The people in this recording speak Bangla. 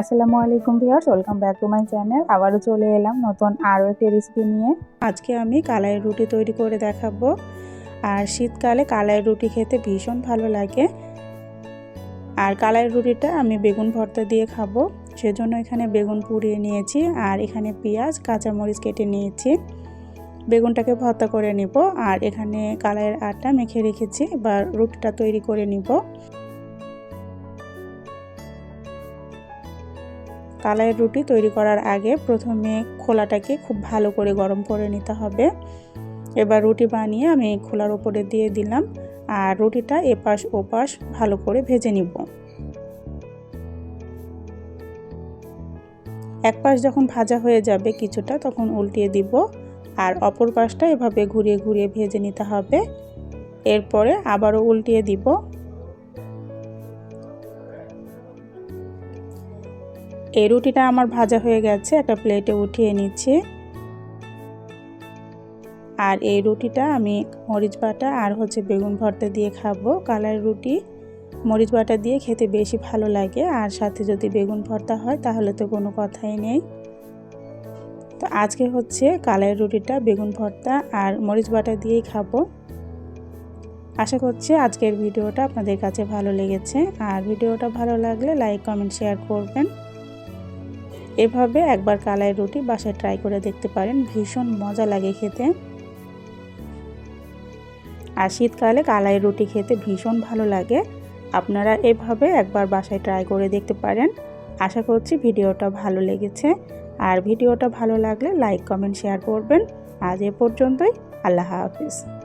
আসসালামু আলাইকুম viewers, welcome back to my channel. আবারও চলে এলাম নতুন আরও একটি রেসিপি নিয়ে। আজকে আমি কালাই রুটি তৈরি করে দেখাবো। আর শীতকালে কালাই রুটি খেতে ভীষণ ভালো লাগে। আর কালাই রুটিটা আমি বেগুন ভর্তা দিয়ে খাব। সেজন্য এখানে বেগুন পুড়িয়ে নিয়েছি আর এখানে পেঁয়াজ, কাঁচামরিচ কেটে নিয়েছি। বেগুনটাকে ভর্তা করে নিব। আর এখানে কালাইয়ের আটা মেখে রেখেছি এবার রুটিটা তৈরি করে নিব। কালাইয়ের রুটি তৈরি করার আগে প্রথমে খোলাটাকে খুব ভালো করে গরম করে নিতে হবে। এবার রুটি বানিয়ে আমি খোলার ওপরে দিয়ে দিলাম আর রুটিটা এপাশ ওপাশ ভালো করে ভেজে নিব। এক পাশ যখন ভাজা হয়ে যাবে কিছুটা তখন উল্টিয়ে দিব আর অপর পাশটা এভাবে ঘুরিয়ে ঘুরিয়ে ভেজে নিতে হবে। এরপরে আবারও উল্টিয়ে দিব এই রুটিটা আমার ভাজা হয়ে গেছে, একটা প্লেটে উঠিয়ে নিচ্ছি। আর এই রুটিটা আমি মরিচ বাটা আর হচ্ছে বেগুন ভর্তা দিয়ে খাব, কালার রুটি। মরিচ বাটা দিয়ে খেতে বেশি ভালো লাগে, আর সাথে যদি বেগুন ভর্তা হয় তাহলে তো কোনো কথাই নেই। তো আজকে হচ্ছে কালাই রুটিটা, বেগুন ভর্তা আর মরিচ বাটা দিয়েই খাব। আশা করছি আজকের ভিডিওটা আপনাদের কাছে ভালো লেগেছে, আর ভিডিওটা ভালো লাগলে লাইক, কমেন্ট, শেয়ার করবেন। এভাবে একবার কালাই রুটি বাসায় ট্রাই করে দেখতে পারেন, ভীষণ মজা লাগে খেতে। আর শীতকালে কালাই রুটি খেতে ভীষণ ভালো লাগে। আপনারা এভাবে একবার বাসায় ট্রাই করে দেখতে পারেন। আশা করছি ভিডিওটা ভালো লেগেছে। আর ভিডিওটা ভালো লাগলে লাইক কমেন্ট শেয়ার করবেন। আজ এ পর্যন্তই, আল্লাহ হাফিজ।